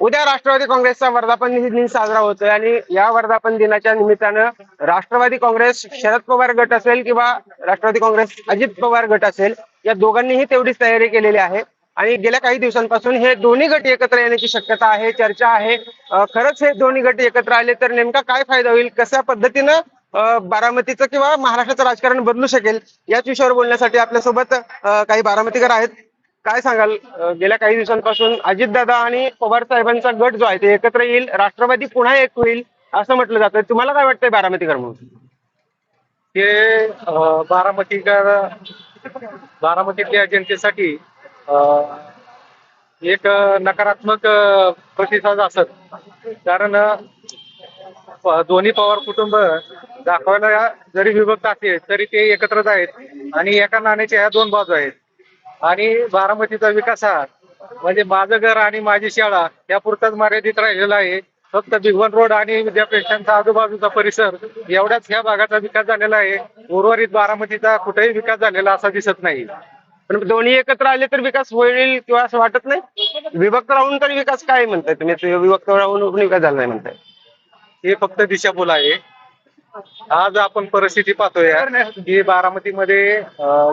उद्या राष्ट्रवादी काँग्रेसचा वर्धापन दिन साजरा होतोय आणि या वर्धापन दिनाच्या निमित्तानं राष्ट्रवादी काँग्रेस शरद पवार गट असेल किंवा राष्ट्रवादी काँग्रेस अजित पवार गट असेल या दोघांनीही तेवढीच तयारी केलेली आहे. आणि गेल्या काही दिवसांपासून हे दोन्ही गट एकत्र येण्याची शक्यता आहे चर्चा आहे. खरंच हे दोन्ही गट एकत्र आले तर नेमका काय फायदा होईल कशा पद्धतीनं बारामतीचं किंवा महाराष्ट्राचं राजकारण बदलू शकेल याच विषयावर बोलण्यासाठी आपल्यासोबत काही बारामतीकर आहेत. काय सांगाल? गेल्या काही दिवसांपासून अजितदादा आणि पवार साहेबांचा गट जो आहे ते एकत्र येईल राष्ट्रवादी पुन्हा एक होईल असं म्हटलं जातं. तुम्हाला काय वाटतंय बारामतीकर म्हणून ते बारामतीकर बारामतीतल्या जनतेसाठी एक नकारात्मक प्रतिसाद असत. कारण दोन्ही पवार कुटुंब दाखवायला जरी विभक्त असले तरी ते एकत्रच आहेत. आणि एका नाण्याच्या ह्या दोन बाजू आहेत. आणि बारामतीचा विकास हा. म्हणजे माझं घर आणि माझी शाळा या पुरताच मर्यादित राहिलेला आहे. फक्त भिगवण रोड आणि विद्यापीठांचा आजूबाजूचा परिसर एवढ्याच ह्या भागाचा विकास झालेला आहे. उर्वरित बारामतीचा कुठेही विकास झालेला असा दिसत नाही. पण दोन्ही एकत्र आले तर विकास होईल किंवा असं वाटत नाही? विभक्त राहून तर विकास काय म्हणताय तुम्ही? विभक्त राहून विकास झाला नाही म्हणताय. हे फक्त दिशाभूल आहे. आज आपण परिस्थिती पाहतोय की बारामतीमध्ये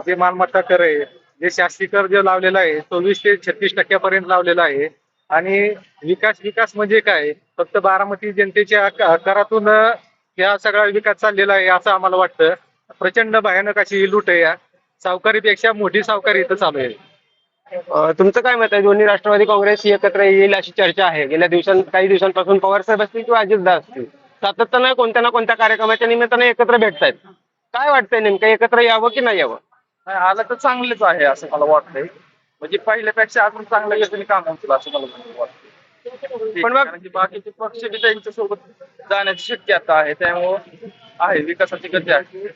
जे मालमत्ता कर आहे जे शासकीय कर जे लावलेलं आहे चोवीस ते छत्तीस टक्क्यापर्यंत लावलेलं आहे. आणि विकास विकास म्हणजे काय? फक्त बारामती जनतेच्या करातून या सगळा विकास चाललेला आहे असं आम्हाला वाटतं. प्रचंड भयानक अशी ही लूट आहे या. सावकारीपेक्षा मोठी सावकारी इथं चालू आहे. तुमचं काय मत आहे? दोन्ही राष्ट्रवादी काँग्रेस एकत्र येईल अशी चर्चा आहे. गेल्या दिवसां काही दिवसांपासून पवार साहेब असतील किंवा अजितदा असतील. सातत्यानं कोणत्या ना कोणत्या कार्यक्रमाच्या निमित्तानं एकत्र भेटतायत. काय वाटतंय नेमकं? एकत्र यावं की नाही यावं? नाही, आलं तर चांगलंच आहे असं मला वाटतंय. म्हणजे पहिल्यापेक्षा अजून चांगल्या गतीने काम होतील असं मला वाटतं पण मग- कारण की बाकीचे पक्ष बी त्यांच्यासोबत जाण्याची शक्यता आहे त्यामुळं आहे विकासाची गती आहे.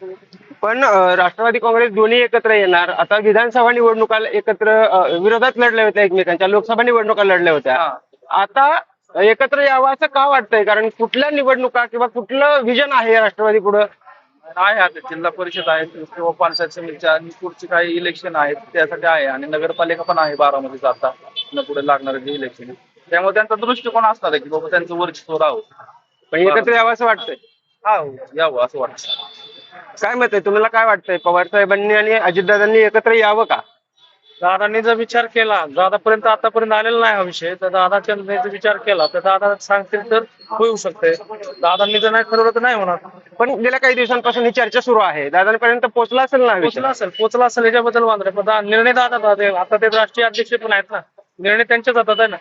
पण अं, राष्ट्रवादी काँग्रेस दोन्ही एकत्र येणार. आता विधानसभा निवडणुका एकत्र अं, विरोधात लढल्या होत्या एकमेकांच्या लोकसभा निवडणुका लढल्या होत्या. हा. आता एकत्र यावं असं का वाटतंय? कारण कुठल्या निवडणुका किंवा कुठलं विजन आहे राष्ट्रवादी पुढं? आहे आता जिल्हा परिषद आहे किंवा पंचायत समितीच्या आणि पुढची काही इलेक्शन आहेत त्यासाठी आहे. आणि नगरपालिका पण आहे बारामतीचं आता न पुढे लागणारे जे इलेक्शन त्यामुळे त्यांचा दृष्टिकोन असणार आहे की बाबा त्यांचं वर्चस्व राहू पण एकत्र यावं असं वाटतंय. हा यावं असं वाटतं. काय मत आहे? तुम्हाला काय वाटतंय? पवार साहेबांनी आणि अजितदादांनी एकत्र यावं का? दादांनी जर विचार केला दादापर्यंत आतापर्यंत आलेला नाही हा विषय तर दादाच्या जर विचार केला तर दादा सांगतील तर होऊ शकते. दादांनी जर नाही ठरवलं तर नाही होणार. पण गेल्या काही दिवसांपासून ही चर्चा सुरू आहे. दादांपर्यंत पोहोचला असेल ना हा विषय? पोचला असेल पोचला असेल याच्याबद्दल वांद नाही पण दा- निर्णय दादा दादा आता ते राष्ट्रीय अध्यक्ष पण आहेत ना. निर्णय त्यांच्याच हातात आहे ना.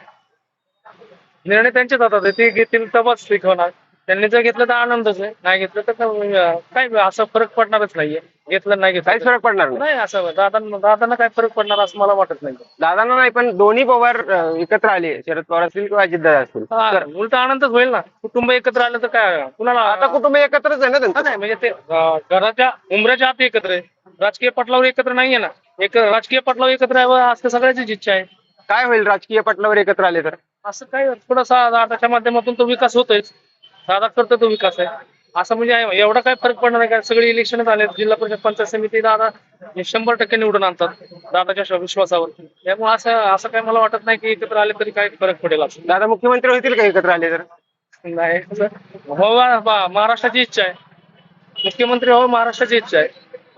निर्णय त्यांच्याच हातात आहे. ते घेतील तेव्हाच ठीक होणार त्यांनी जर घेतलं तर आनंदच आहे. नाही घेतलं तर काय काय असं फरक पडणारच नाहीये. घेतलं नाही काहीच घेतलं फरक पडणार नाही. नाही असं दादा दादांना काय फरक पडणार असं मला वाटत नाही. दादांना नाही पण दोन्ही पवार अं, एकत्र आले. शरद पवार असतील किंवा अजितदादा असतील. हा, उलट आनंदच होईल ना. कुटुंब एकत्र आलं तर काय कुणाला आता कुटुंब एकत्रच आहे ना त्यांचं? नाही म्हणजे ते अं, घराच्या उमऱ्याच्या आत एकत्र आहे. राजकीय पटलावर एकत्र नाहीये ना. एक राजकीय पटलावर एकत्र यावं असं सगळ्याचीच इच्छा आहे. काय होईल राजकीय पटलावर एकत्र आले तर? असं काय थोडासा दादाच्या माध्यमातून तो विकास होतोय दादा करतो तो विकास आहे. असं म्हणजे एवढा काय फरक पडणार नाही का सगळी इलेक्शन आले जिल्हा परिषद पंचायत समिती दादा हे शंभर टक्के निवडून आणतात. दादाच्या विश्वासावर. त्यामुळे असं असं काय मला वाटत नाही की एकत्र आले तरी काय फरक पडेल असं. दादा मुख्यमंत्री होतील का एकत्र आले तर? नाही हो महाराष्ट्राची इच्छा आहे. मुख्यमंत्री व्हावं महाराष्ट्राची इच्छा आहे.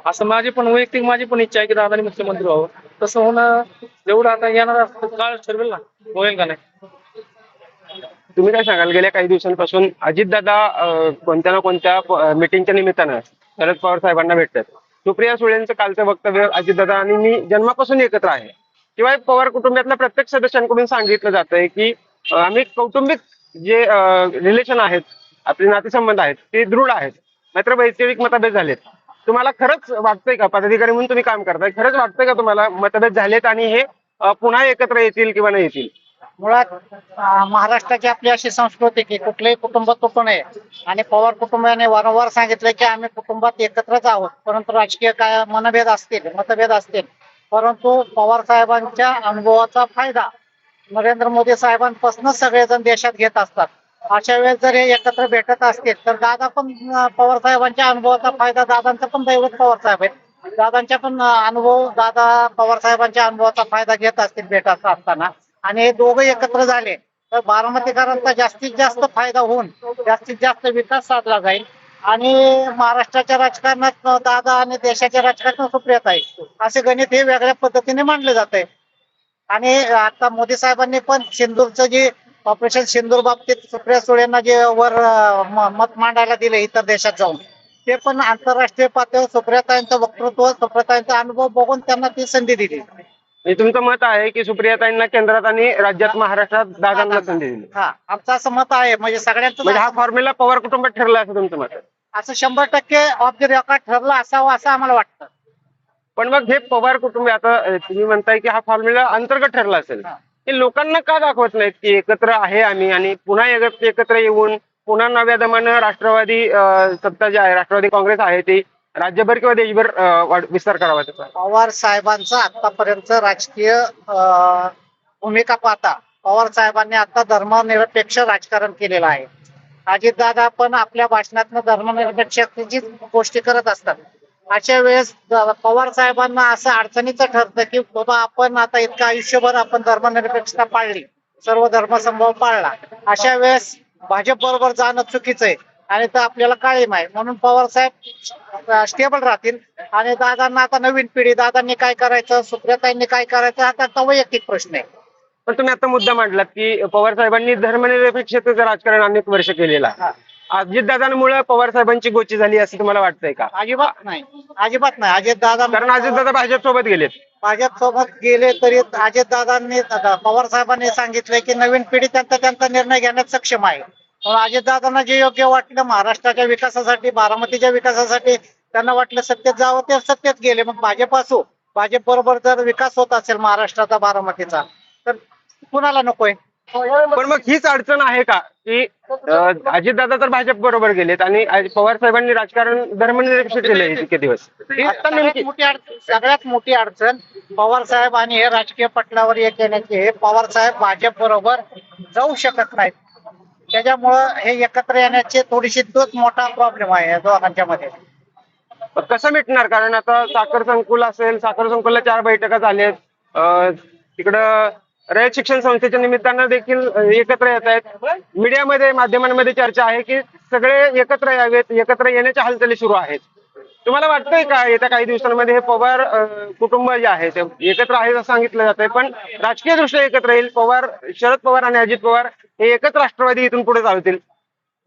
असं माझी पण वैयक्तिक माझी पण इच्छा आहे की दादानी मुख्यमंत्री व्हावं. तसं होणं जेवढं आता येणारा काळ ठरवेल ना होईल का नाही? तुम्ही काय सांगाल? गेल्या काही दिवसांपासून अजितदादा कोणत्या ना कोणत्या मिटिंगच्या निमित्तानं शरद पवार साहेबांना भेटतात. सुप्रिया सुळेंचं कालचं वक्तव्य अजितदादा आणि मी जन्मापासून एकत्र आहे. किंवा पवार कुटुंबातल्या प्रत्येक सदस्यांकडून सांगितलं जातंय की आम्ही कौटुंबिक जे रिलेशन आहेत आपले नातेसंबंध आहेत ते दृढ आहेत. मात्र वैयक्तिक मतभेद झालेत. तुम्हाला खरंच वाटतंय का? पदाधिकारी म्हणून तुम्ही काम करताय. खरंच वाटतंय का तुम्हाला मतभेद झालेत आणि हे पुन्हा एकत्र येतील किंवा नाही येतील? मुळात महाराष्ट्राची आपली अशी संस्कृती की कुठलंही कुटुंब तुटू नये आणि पवार कुटुंबाने वारंवार सांगितलं की आम्ही कुटुंबात एकत्रच आहोत. परंतु राजकीय काय मनभेद असतील मतभेद असतील. परंतु पवार साहेबांच्या अनुभवाचा फायदा नरेंद्र मोदी साहेबांपासूनच सगळेजण देशात घेत असतात. अशा वेळेस जर हे एकत्र भेटत असतील तर दादा पण पवार साहेबांच्या अनुभवाचा फायदा दादांचा पण दैवत पवार साहेब आहेत. दादांच्या पण अनुभव दादा पवार साहेबांच्या अनुभवाचा फायदा घेत असतील भेटत असताना. आणि हे दोघं एकत्र झाले तर बारामतीकरांचा जास्तीत जास्त फायदा होऊन जास्तीत जास्त विकास साधला जाईल. आणि महाराष्ट्राच्या राजकारणात दादा आणि देशाच्या राजकारणात सुप्रियत आहे. असे गणित हे वेगळ्या पद्धतीने मांडले जात आहे. आणि आता मोदी साहेबांनी पण सिंदूरचं जे ऑपरेशन सिंदूर बाबतीत सुप्रिया सुळेंना जे वर मत मांडायला दिले इतर देशात जाऊन ते पण आंतरराष्ट्रीय पातळीवर सुप्रियाताईंचं वक्तृत्व सुप्रियाताईंचा अनुभव बघून त्यांना ती संधी दिली. म्हणजे तुमचं मत आहे की सुप्रियाताईंना केंद्रात आणि राज्यात महाराष्ट्रात दादांना संधी दिली. हा आमचं असं मत आहे. म्हणजे सगळ्यांचं म्हणजे हा फॉर्म्युला पवार कुटुंबात ठरला असं तुमचं मत आहे. असं शंभर टक्के ऑफ द रेकॉर्ड ठरलं असावं असं आम्हाला वाटतं. पण मग हे पवार कुटुंब आता अं, तुम्ही म्हणताय की हा फॉर्म्युला अंतर्गत ठरला असेल. हा. हे लोकांना का दाखवत नाहीत की एकत्र आहे आम्ही आणि पुन्हा एक- एकत्र येऊन पुन्हा नव्या दमानं राष्ट्रवादी अं, सत्ता जी आहे राष्ट्रवादी काँग्रेस आहे ती राज्यभर किंवा देशभर वाढ- विस्तार करावा त्याचा. पवार साहेबांचा आतापर्यंत राजकीय अं, भूमिका पाहता पवार साहेबांनी आता धर्मनिरपेक्ष राजकारण केलेलं आहे. अजितदादा पण आपल्या भाषणातनं धर्मनिरपेक्षतेची गोष्टी करत असतात. अशा वेळेस द- पवार साहेबांना असं अडचणीचं ठरतं की बाबा आपण आता इतकं आयुष्यभर आपण धर्मनिरपेक्षता पाळली सर्व धर्मसंभव पाळला. अशा वेळेस भाजप बरोबर जाणं चुकीचं आहे. आणि तर आपल्याला काळीम आहे म्हणून पवार साहेब स्टेबल राहतील. आणि दादांना आता नवीन पिढी दादांनी काय करायचं सुप्रियाताईंनी काय करायचं हा त्यांचा वैयक्तिक प्रश्न आहे. पण तुम्ही आता मुद्दा मांडलात की पवार साहेबांनी धर्मनिरपेक्षतेचं राजकारण अनेक वर्ष केलेलं आहे. अजितदादांमुळे पवार साहेबांची गोची झाली असं तुम्हाला वाटतंय का? अजिबात नाही. अजिबात नाही. अजित दादा कारण अजितदादा भाजप सोबत गेलेत. भाजप सोबत गेले तरी अजित दादांनी पवार साहेबांनी सांगितलंय की नवीन पिढी त्यांचा त्यांचा निर्णय घेण्यात सक्षम आहे. अजित दादांना जे योग्य वाटलं महाराष्ट्राच्या विकासासाठी बारामतीच्या विकासासाठी त्यांना वाटलं सत्तेत जावं ते सत्तेत गेले. मग भाजप असो भाजप बरोबर जर विकास होत असेल महाराष्ट्राचा बारामतीचा तर कुणाला नकोय पण मग हीच अडचण आहे का? की अजितदादा तर भाजप बरोबर गेलेत आणि पवार साहेबांनी राजकारण धर्मनिरपेक्ष केलंय इतके दिवस. मोठी अडचण सगळ्यात मोठी अडचण पवार साहेब आणि हे राजकीय पटलावर एक येण्याचे हे पवार साहेब भाजप बरोबर जाऊ शकत नाहीत. त्याच्यामुळं हे एकत्र येण्याचे थोडीशी तोच मोठा प्रॉब्लेम आहे या दोघांच्या मध्ये. कसं मिटणार? कारण आता साखर संकुल असेल साखर संकुलला चार बैठका झाल्यात अं, तिकडं रयत शिक्षण संस्थेच्या निमित्तानं देखील एकत्र येत आहेत. मीडियामध्ये माध्यमांमध्ये चर्चा आहे की सगळे एकत्र यावेत एकत्र येण्याच्या हालचाली सुरू आहेत. तुम्हाला वाटतंय का येत्या काही दिवसांमध्ये हे पवार कुटुंब जे आहे ते एकत्र आहे असं सांगितलं जात आहे पण राजकीय दृष्ट्या एकत्र येईल? पवार शरद पवार आणि अजित पवार हे एकच राष्ट्रवादी इथून पुढे चालतील?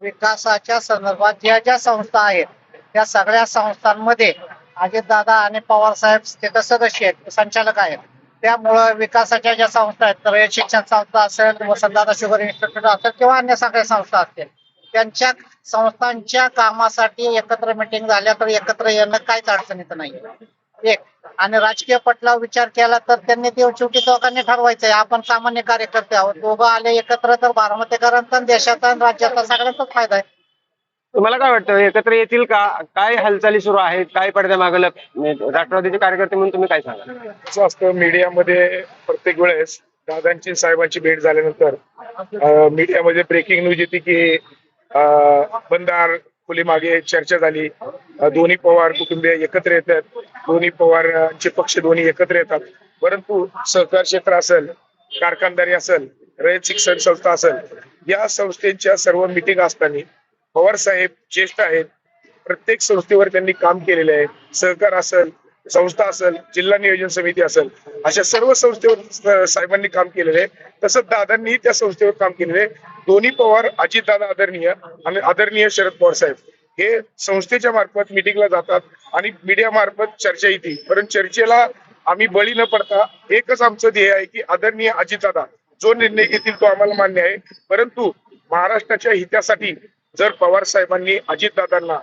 विकासाच्या संदर्भात ज्या ज्या संस्था आहेत त्या सगळ्या संस्थांमध्ये अजितदादा आणि पवार साहेब तिथं सदस्य आहेत संचालक आहेत. त्यामुळं विकासाच्या ज्या संस्था आहेत तर शिक्षण संस्था असेल वसंतदादा शुगर इन्स्टिट्यूट असेल किंवा अन्य सगळ्या संस्था असतील त्यांच्या संस्थांच्या कामासाठी एकत्र मिटिंग झाल्या तर एकत्र येणं काहीच अडचणीचं नाही. एक आणि राजकीय पटलावर विचार केला तर त्यांनी ते शेवटी लोकांनी ठरवायचंय. आपण सामान्य कार्यकर्ते आहोत. दोघं आले एकत्र तर बारामतीकरांचा देशाचा आणि राज्याचा सगळ्यांचाच फायदा आहे. तुम्हाला काय वाटतं? एकत्र येतील का? काय हालचाली सुरू आहेत? काय पडद्या मागलं राष्ट्रवादीचे कार्यकर्ते म्हणून तुम्ही काय सांगा असं असतं मीडियामध्ये प्रत्येक वेळेस दादांची साहेबांची भेट झाल्यानंतर मीडियामध्ये ब्रेकिंग न्यूज येते की बंदार खुली मागे चर्चा झाली. दोन्ही पवार कुटुंबीय एकत्र येतात. दोन्ही पवारांचे पक्ष दोन्ही एकत्र येतात. परंतु सहकार क्षेत्र असेल कारखानदारी असेल रयत शिक्षण संस्था असेल या संस्थेच्या सर्व मिटिंग असताना पवार साहेब ज्येष्ठ आहेत. प्रत्येक संस्थेवर त्यांनी काम केलेले आहे. सहकार असेल संस्था असेल जिल्हा नियोजन समिती असेल अशा सर्व संस्थेवर साहेबांनी काम केलेलं आहे. तसंच दादांनी त्या संस्थेवर काम केलेले आहे. दोन्ही पवार अजितदादा आदरणीय आणि आदरणीय शरद पवार साहेब हे संस्थेच्या मार्फत मिटिंगला जातात आणि मीडिया मार्फत चर्चा येते. परंतु चर्चेला आम्ही बळी न पडता एकच आमचं ध्येय आहे की आदरणीय अजितदादा जो निर्णय घेतील तो आम्हाला मान्य आहे. परंतु महाराष्ट्राच्या हितासाठी जर पवार साहेबांनी अजितदादांना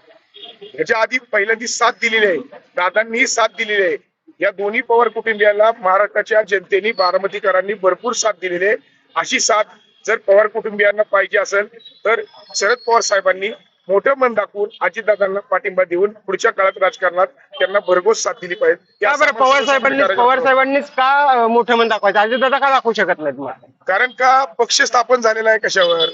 याच्या आधी पहिल्यांदी साथ दिलेली आहे दादांनी साथ दिलेली आहे या दोन्ही पवार कुटुंबियाला महाराष्ट्राच्या जनतेने बारामतीकरांनी भरपूर साथ दिलेली आहे. अशी साथ जर पवार कुटुंबियांना पाहिजे असेल तर शरद पवार साहेबांनी मोठं मन दाखवून अजितदादांना पाठिंबा देऊन पुढच्या काळात राजकारणात त्यांना भरघोस साथ दिली पाहिजे. का बरं पवार साहेबांनी पवार साहेबांनीच का मोठं मन दाखवायचं? अजितदादा का दाखवू शकत नाहीत मग? कारण का पक्ष स्थापन झालेला आहे कशावर?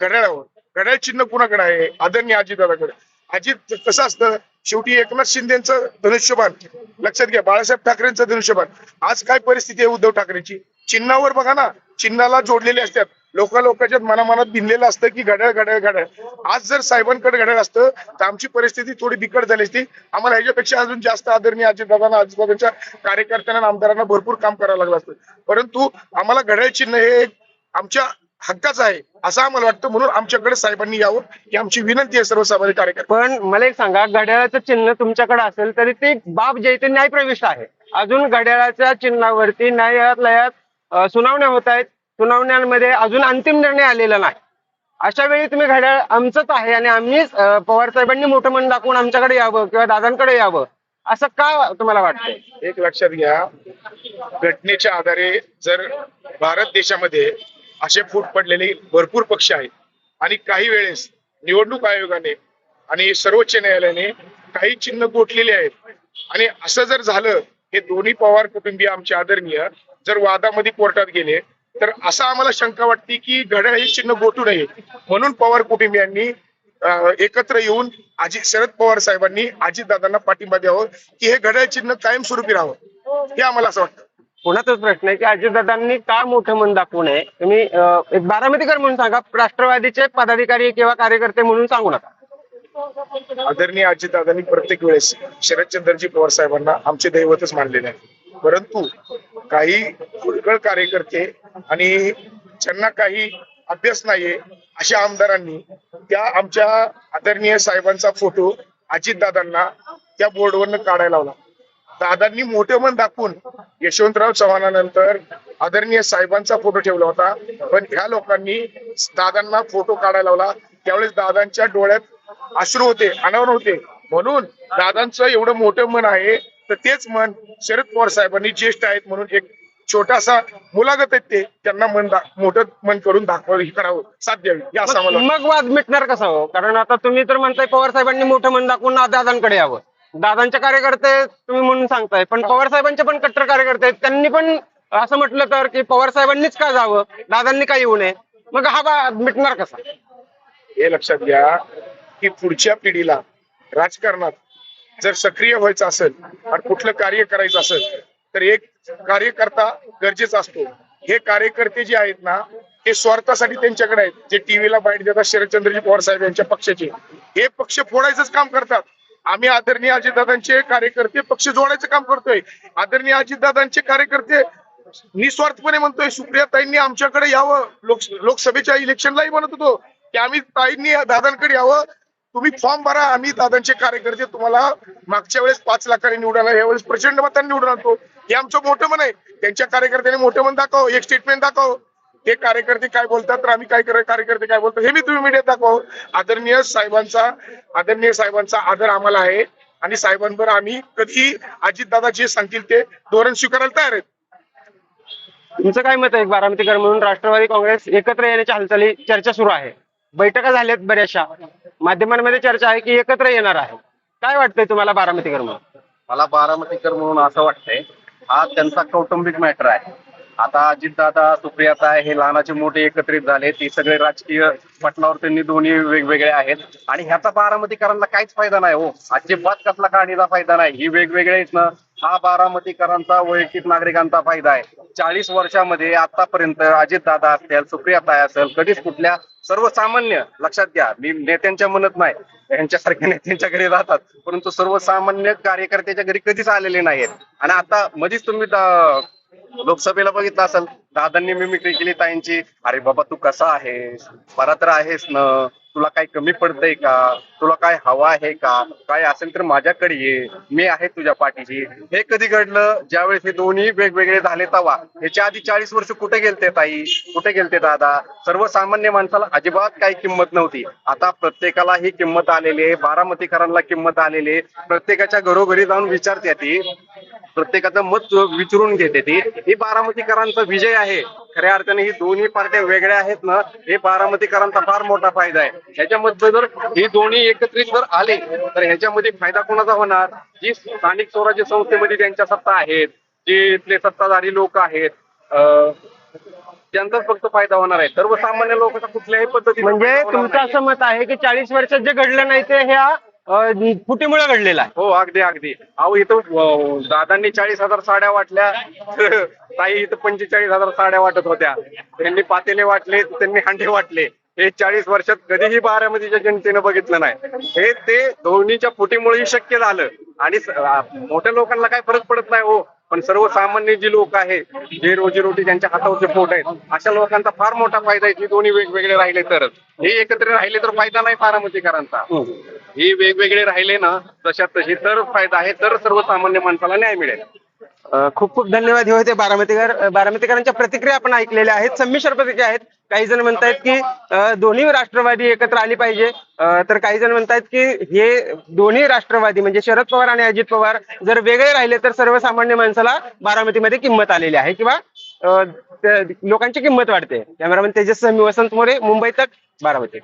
घड्याळावर. घड्याळ चिन्ह कुणाकडे आहे? आदरणीय अजितदादाकडे. अजित कसं असतं? शेवटी एकनाथ शिंदेचं धनुष्यबाण. लक्षात घ्या बाळासाहेब ठाकरेंचं धनुष्यबाण. आज काय परिस्थिती आहे उद्धव ठाकरेंची? चिन्हावर बघा ना. चिन्हाला जोडलेले असतात. लोक लोकांच्या मनामनात भिनलेलं असतं की घड्याळ घड्याळ घड्याळ. आज जर साहेबांकडे घड्याळ असतं तर आमची परिस्थिती थोडी बिकट झाली असती. आम्हाला ह्याच्यापेक्षा अजून जास्त आदरणीय अजितदादांना अजितदादांच्या कार्यकर्त्यांना आमदारांना भरपूर काम करावं लागलं असतं. परंतु आम्हाला घड्याळ चिन्ह हे आमच्या हक्काच आहे असं आम्हाला वाटतं. म्हणून आमच्याकडे साहेबांनी यावं ही आमची विनंती आहे सर्वसामान्य कार्यकर्ते. पण मला एक सांगा घड्याळाचं चिन्ह तुमच्याकडे असेल तरी ते बाब जे आहे ते न्यायप्रविष्ट आहे. अजून घड्याळाच्या चिन्हावरती न्यायालयात सुनावण्या होत आहेत. सुनावण्यांमध्ये अजून अंतिम निर्णय आलेला नाही. अशा वेळी तुम्ही घड्याळ आमचंच आहे आणि आम्हीच पवार साहेबांनी मोठं मन दाखवून आमच्याकडे यावं किंवा दादांकडे यावं. असं का तुम्हाला वाटतं एक लक्षात घ्या घटनेच्या आधारे जर भारत देशामध्ये असे फूट पडलेले भरपूर पक्ष आहेत आणि काही वेळेस निवडणूक आयोगाने आणि सर्वोच्च न्यायालयाने काही चिन्ह गोठलेले आहेत. आणि असं जर झालं हे दोन्ही पवार कुटुंबीय आमचे आदरणीय जर वादामध्ये कोर्टात गेले तर असं आम्हाला शंका वाटते की घड्याळ हे चिन्ह गोठू नये. म्हणून पवार कुटुंबियांनी एकत्र येऊन अजित शरद पवार साहेबांनी अजितदादांना पाठिंबा द्यावं की हे घड्याळ चिन्ह कायमस्वरूपी राहावं. हे आम्हाला असं वाटतं. पुन्हा तोच प्रश्न आहे की अजितदादांनी का मोठं मन दाखवू नये? तुम्ही एक बारामतीकर म्हणून सांगा राष्ट्रवादीचे पदाधिकारी किंवा कार्यकर्ते म्हणून सांगू नका. आदरणीय अजितदादांनी प्रत्येक वेळेस शरदचंद्रजी पवार साहेबांना आमचे दैवतच मानलेले आहे परंतु काही फुटकळ कार्यकर्ते आणि ज्यांना काही अभ्यास नाहीये अशा आमदारांनी त्या आमच्या आदरणीय साहेबांचा फोटो अजितदादांना त्या बोर्डवरनं काढायला लावला. दादांनी मोठे मन दाखवून यशवंतराव चव्हाणानंतर आदरणीय साहेबांचा फोटो ठेवला होता. पण ह्या लोकांनी दादांना फोटो काढायला लावला. त्यावेळेस दादांच्या डोळ्यात अश्रू होते अनावर होते. म्हणून दादांचं एवढं मोठं मन आहे. तर तेच मन शरद पवार साहेबांनी ज्येष्ठ आहेत म्हणून एक छोटासा मुलागत आहेत ते त्यांना मन मोठं मन करून दाखवावं हे करावं साथ द्यावी असं. मग वाद मिटणार कसा हो? कारण आता तुम्ही तर म्हणताय पवार साहेबांनी मोठं मन दाखवून दादांकडे यावं. दादांचे कार्यकर्ते तुम्ही म्हणून सांगताय पण पवार साहेबांचे पण कट्टर कार्यकर्ते आहेत त्यांनी पण असं म्हटलं तर की पवार साहेबांनीच का जावं? दादांनी का येऊ नये? मग हा वाद मिटणार कसा? हे लक्षात घ्या की पुढच्या पिढीला राजकारणात जर सक्रिय व्हायचं असेल आणि कुठलं कार्य करायचं असेल तर एक कार्यकर्ता गरजेचा असतो. हे कार्यकर्ते जे आहेत ना हे स्वार्थासाठी त्यांच्याकडे आहेत. जे टीव्हीला बाईट देतात शरदचंद्रजी पवार साहेब यांच्या पक्षाचे. हे पक्ष फोडायचंच काम करतात. आम्ही आदरणीय अजितदादांचे कार्यकर्ते पक्ष जोडायचं काम करतोय. आदरणीय अजितदादांचे कार्यकर्ते निस्वार्थपणे म्हणतोय सुप्रियाताईंनी आमच्याकडे यावं. लोक लोकसभेच्या इलेक्शनलाही म्हणत होतो की आम्ही ताईंनी दादांकडे यावं. तुम्ही फॉर्म भरा आम्ही दादांचे कार्यकर्ते तुम्हाला मागच्या वेळेस पाच लाखाने निवडून आला यावेळेस प्रचंड मतांनी निवडून आणतो हे आमचं मोठं मन आहे. त्यांच्या कार्यकर्त्यांनी मोठं मन दाखव एक स्टेटमेंट दाखव. ते कार्यकर्ते काय बोलतात तर आम्ही काय करा कार्यकर्ते काय बोलतो हे मी तुम्ही मीडियात दाखव. आदरणीय साहेबांचा आदरणीय साहेबांचा आदर आम्हाला आहे. आणि साहेबांवर आम्ही कधी अजितदादा जे सांगतील ते धोरण स्वीकारायला तयार आहेत. तुमचं काय मत आहे? बारामतीकर म्हणून राष्ट्रवादी काँग्रेस एकत्र येण्याच्या हालचाली चर्चा सुरू आहे. बैठका झाल्यात बऱ्याचशा. माध्यमांमध्ये चर्चा आहे की एकत्र येणार आहे. काय वाटतंय तुम्हाला बारामतीकर म्हणून? मला बारामतीकर म्हणून असं वाटतंय. हा त्यांचा कौटुंबिक मॅटर आहे. आता अजितदादा सुप्रियाता हे लहानाचे मोठे एकत्रित झाले. ती सगळे राजकीय पटलावर त्यांनी दोन्ही वेगवेगळे आहेत. आणि ह्याचा बारामतीकरांना काहीच फायदा नाही हो. अजिबात कसला काढीचा फायदा नाही. ही वेगवेगळे हा बारामतीकरांचा वैयक्तिक नागरिकांचा फायदा आहे. चाळीस वर्षामध्ये आतापर्यंत अजितदादा असेल सुप्रियाता असेल कधीच कुठल्या सर्वसामान्य लक्षात घ्या मी नेत्यांच्या म्हणत नाही यांच्यासारख्या नेत्यांच्या घरी राहतात परंतु सर्वसामान्य कार्यकर्त्याच्या घरी कधीच आलेले नाहीत आणि आता मधीच तुम्ही लोकसभेला बघितलं असेल दादांनी मिमिक्री केली ताईंची अरे बाबा तू कसा आहेस? बरा तर आहेस ना. तुला काही कमी पडतंय का? तुला काय हवा आहे का? काय असेल तर माझ्याकडे ये. मी आहे तुझ्या पाठीशी. हे कधी घडलं? ज्यावेळेस हे दोन्ही वेगवेगळे झाले तवा. ह्याच्या आधी चाळीस वर्ष कुठे गेलते ताई? कुठे गेलते दादा? सर्वसामान्य माणसाला अजिबात काही किंमत नव्हती. आता प्रत्येकाला ही किंमत आलेली आहे. बारामतीकरांना किंमत आलेली आहे. प्रत्येकाच्या घरोघरी जाऊन विचारते ती. प्रत्येकाचं मत विचारून घेते ती ही बारामतीकरांचा विजय आहे. खऱ्या अर्थाने ही दोन्ही पार्ट्या वेगळ्या आहेत ना हे बारामतीकरांचा फार मोठा फायदा आहे. ह्याच्यामध्ये जर ही दोन्ही एकत्रित जर आले तर ह्याच्यामध्ये फायदा कोणाचा होणार? जी स्थानिक स्वराज्य संस्थेमध्ये त्यांच्या सत्ता आहेत जे इथले सत्ताधारी लोक आहेत अं, त्यांचाच फक्त फायदा होणार आहे. सर्वसामान्य लोकांचा कुठल्याही पद्धतीने म्हणजे तुमचं. असं मत आहे की चाळीस वर्षात जे घडलं नाही ते ह्या फुटीमुळे घडलेला आहे. हो अगदी अगदी. अहो इथं दादांनी चाळीस हजार साड्या वाटल्या. ताई इथं पंचेचाळीस हजार साड्या वाटत होत्या. त्यांनी पातेले वाटले त्यांनी हांडे वाटले. हे चाळीस वर्षात कधीही बारामतीच्या जनतेनं बघितलं नाही. हे ते धोनीच्या फुटीमुळे शक्य झालं. आणि स- आ, मोठ्या लोकांना काय फरक पडत नाही हो. पण सर्वसामान्य जी लोक आहेत जे रोजीरोटी ज्यांच्या हातावरचे पोट आहेत अशा लोकांचा फार मोठा फायदा आहे की दोन्ही वेगवेगळे राहिले तरच. हे एकत्र राहिले तर फायदा नाही बारामतीकरांचा हे वेगवेगळे राहिले ना तशा तशी तरच फायदा आहे तर सर्वसामान्य माणसाला न्याय मिळेल. खूप खूप धन्यवाद. हे होते बारामतीकर. बारामतीकरांच्या प्रतिक्रिया आपण ऐकलेल्या आहेत. संमिश्र प्रतिक्रिया आहेत. काही जण म्हणतायत की दोन्ही राष्ट्रवादी एकत्र आली पाहिजे. तर काही जण म्हणतायत की हे दोन्ही राष्ट्रवादी म्हणजे शरद पवार आणि अजित पवार जर वेगळे राहिले तर सर्वसामान्य माणसाला बारामतीमध्ये किंमत आलेली आहे. किंवा लोकांची किंमत वाढते. कॅमेरामॅन तेजस्वी वसंत मोरे मुंबई तक बारामती.